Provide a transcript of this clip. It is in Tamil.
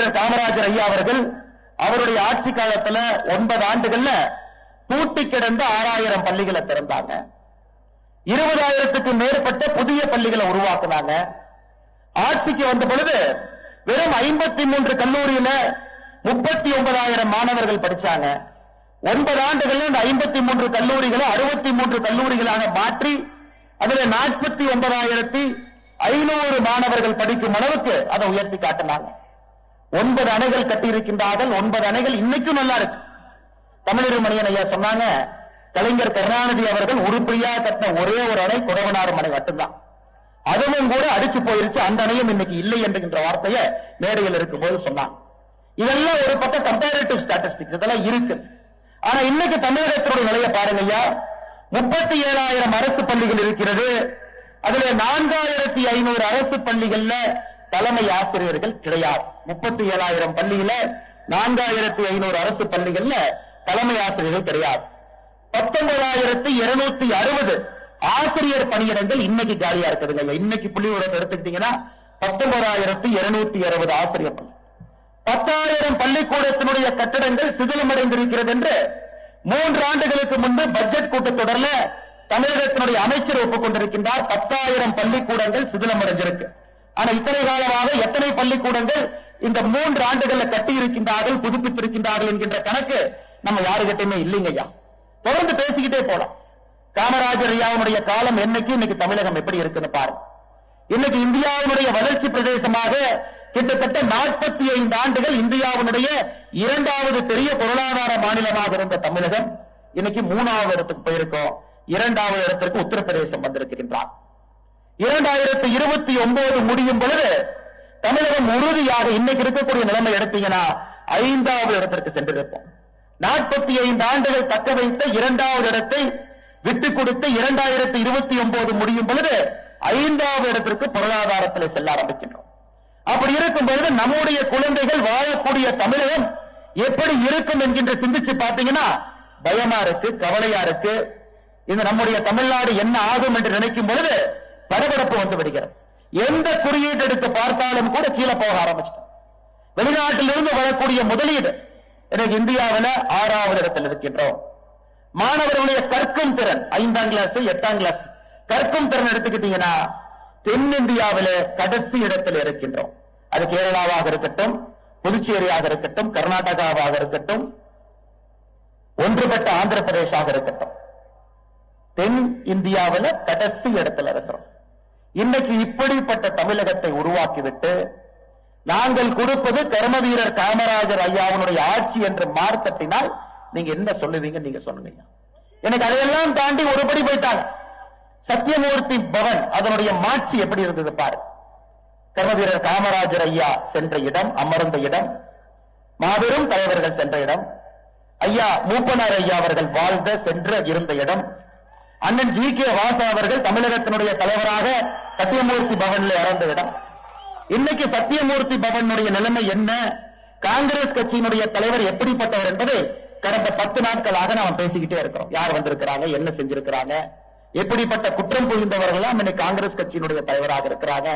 வீரர் காமராஜர் ஐயா அவர்கள் அவருடைய ஆட்சி காலத்துல ஒன்பது ஆண்டுகள்ல பூட்டி கிடந்த ஆறாயிரம் பள்ளிகளை திறந்தாங்க. இருபதாயிரத்துக்கு மேற்பட்ட புதிய பள்ளிகளை உருவாக்குனாங்க. ஆட்சிக்கு வந்த பொழுது வெறும் ஐம்பத்தி மூன்று கல்லூரியில முப்பத்தி ஒன்பதாயிரம் மாணவர்கள் படிச்சாங்க. ஒன்பது ஆண்டுகள் இந்த ஐம்பத்தி மூன்று கல்லூரிகளை அறுபத்தி மூன்று கல்லூரிகளாக மாற்றி அதில் நாற்பத்தி ஒன்பதாயிரத்தி ஐநூறு மாணவர்கள் படிக்கும் அளவுக்கு அதை உயர்த்தி காட்டினாங்க. ஒன்பது அணைகள் கட்டியிருக்கின்றார்கள் ஒன்பது அணைகள் இன்னைக்கும் நல்லா இருக்கு. தமிழர் மணியன் ஐயா சொன்னாங்க கலைஞர் கருணாநிதி அவர்கள் உருப்படியா கட்டின ஒரே ஒரு அணை குடவனாறு மனை மட்டும்தான். அதுவும் கூட அடிச்சு போயிருச்சு அந்த அணையும் இன்னைக்கு இல்லை என்கின்ற வார்த்தையை மேடையில் இருக்கும்போது சொன்னாங்க. இதெல்லாம் ஒரு பக்கம் கம்பேரிட்டிவ் ஸ்டாட்டிஸ்டிக்ஸ் இதெல்லாம் இருக்கு. ஆனா இன்னைக்கு தமிழகத்தினுடைய நிலையை பாருங்க ஐயா. முப்பத்தி ஏழாயிரம் அரசு பள்ளிகள் இருக்கிறது. அதுல நான்காயிரத்தி ஐநூறு அரசு பள்ளிகள்ல தலைமை ஆசிரியர்கள் கிடையாது. முப்பத்தி ஏழாயிரம் பள்ளியில நான்காயிரத்தி ஐநூறு அரசு பள்ளிகள்ல தலைமை ஆசிரியர்கள் கிடையாது. பத்தொன்பதாயிரத்தி இருநூத்தி அறுபது ஆசிரியர் பணியிடங்கள் இன்னைக்கு காலியா இருக்குதுங்க. இன்னைக்கு புள்ளி உரத்தை எடுத்துக்கிட்டீங்கன்னா பத்தொன்பதாயிரத்தி இருநூத்தி அறுபது ஆசிரியர் பள்ளி. பத்தாயிரம் பள்ளிக்கூடத்தினுடைய கட்டடங்கள் சிதிலமடைந்திருக்கிறது என்று மூன்று ஆண்டுகளுக்கு முன்பு பட்ஜெட் கூட்டத்தொடர்ல தமிழகத்தினுடைய அமைச்சர் ஒப்புக்கொண்டிருக்கின்றார். பத்தாயிரம் பள்ளிக்கூடங்கள் சிதிலமடைஞ்சிருக்கு. ஆனா இத்தனை காலமாக எத்தனை பள்ளிக்கூடங்கள் இந்த மூன்று ஆண்டுகள்ல கட்டி இருக்கின்றார்கள் புதுப்பித்திருக்கின்றார்கள் என்கின்ற கணக்கு நம்ம யாருகிட்டயுமே இல்லைங்கய்யா தொடர்ந்து பேசிக்கிட்டே போலாம். காமராஜர் ஐயாவுடைய காலம் என்னைக்கு இன்னைக்கு தமிழகம் எப்படி இருக்குன்னு பாருங்க. இன்னைக்கு இந்தியாவினுடைய வளர்ச்சி பிரதேசமாக கிட்டத்தட்ட நாற்பத்தி ஐந்து ஆண்டுகள் இந்தியாவினுடைய இரண்டாவது பெரிய பொருளாதார மாநிலமாக இருந்த தமிழகம். இன்னைக்கு மூணாவது இடத்துக்கு போயிருக்கோம். இரண்டாவது இடத்திற்கு உத்தரப்பிரதேசம் வந்திருக்கின்றார் இரண்டாயிரத்தி இருபத்தி ஒன்பது முடியும் பொழுது தமிழகம் உறுதியாக இன்னைக்கு இருக்கக்கூடிய நிலைமை எடுத்தீங்கன்னா ஐந்தாவது இடத்திற்கு சென்றிருப்போம். நாற்பத்தி ஐந்து ஆண்டுகள் தக்க வைத்த இரண்டாவது இடத்தை விட்டுக் கொடுத்து இரண்டாயிரத்தி இருபத்தி ஒன்பது முடியும் பொழுது ஐந்தாவது இடத்திற்கு பொருளாதாரத்தில் செல்ல ஆரம்பிக்கின்றோம். அப்படி இருக்கும் பொழுது நம்முடைய குழந்தைகள் வாழக்கூடிய தமிழகம் எப்படி இருக்கும் என்கின்ற சிந்திச்சு பார்த்தீங்கன்னா பயமா இருக்கு கவலையா இருக்கு. இந்த நம்முடைய தமிழ்நாடு என்ன ஆகும் என்று நினைக்கும் பொழுது படபடப்பு வந்து விடுகிறது எந்த குறியீடு எடுத்து பார்த்தாலும் கூட கீழே போக ஆரம்பிச்சிட்டோம். வெளிநாட்டிலிருந்து வரக்கூடிய முதலீடு எனக்கு இந்தியாவில் ஆறாவது இடத்தில் இருக்கின்றோம். மாணவர்களுடைய கற்கும் திறன் ஐந்தாம் கிளாஸ் எட்டாம் கிளாஸ் கற்கும் திறன் எடுத்துக்கிட்டீங்கன்னா தென்னிந்தியாவில் கடைசி இடத்தில் இருக்கின்றோம். அது கேரளாவாக இருக்கட்டும் புதுச்சேரியாக இருக்கட்டும் கர்நாடகாவாக இருக்கட்டும் ஒன்றுபட்ட ஆந்திர பிரதேசாக இருக்கட்டும். தென் இந்தியாவில கடைசி இடத்துல இருக்கிறோம். இன்னைக்கு இப்படிப்பட்ட தமிழகத்தை உருவாக்கிவிட்டு நாங்கள் கொடுப்பது கர்ம வீரர் காமராஜர் ஐயாவுடைய ஆட்சி என்று மார்த்தட்டினால் நீங்க என்ன சொல்லுவீங்க நீங்க சொல்லுவீங்க. எனக்கு அதையெல்லாம் தாண்டி ஒருபடி போயிட்டாங்க. சத்தியமூர்த்தி பவன் அதனுடைய மாட்சி எப்படி இருந்தது பாரு. கர்ம வீரர் காமராஜர் ஐயா சென்ற இடம் அமர்ந்த இடம் மாபெரும் தலைவர்கள் சென்ற இடம் ஐயா மூப்பனார் ஐயா அவர்கள் வாழ்ந்த சென்ற இருந்த இடம் அண்ணன் ஜி கே வாசா அவர்கள் தமிழகத்தினுடைய தலைவராக சத்தியமூர்த்தி பவன்ல இறந்த இடம் இன்னைக்கு சத்தியமூர்த்தி பவனுடைய நிலைமை என்ன? காங்கிரஸ் கட்சியினுடைய தலைவர் எப்படிப்பட்டவர் என்பது கடந்த பத்து நாட்களாக நாம் பேசிக்கிட்டே இருக்கிறோம். யார் வந்திருக்கிறாங்க? என்ன செஞ்சிருக்கிறாங்க? எப்படிப்பட்ட குற்றம் புரிந்தவர்கள் இன்னைக்கு காங்கிரஸ் கட்சியினுடைய தலைவராக இருக்கிறாங்க?